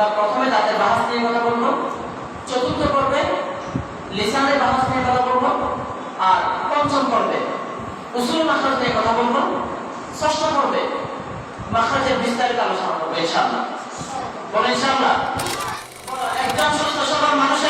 আমরা প্রথমে তাদের বাহাস নিয়ে কথা বলব। চতুর্থ পর্বে লিসানের বাহাস নিয়ে কথা বলব। আর পঞ্চম পর্বে উসুল মাসাজ নিয়ে কথা বলব। ষষ্ঠ পর্বে মাসাজের বিস্তারিত আলোচনা করব, ইনশাআল্লাহ। বলে, ইনশাআল্লাহ। একদম সুস্থ সবল মানুষের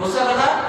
Você vai dar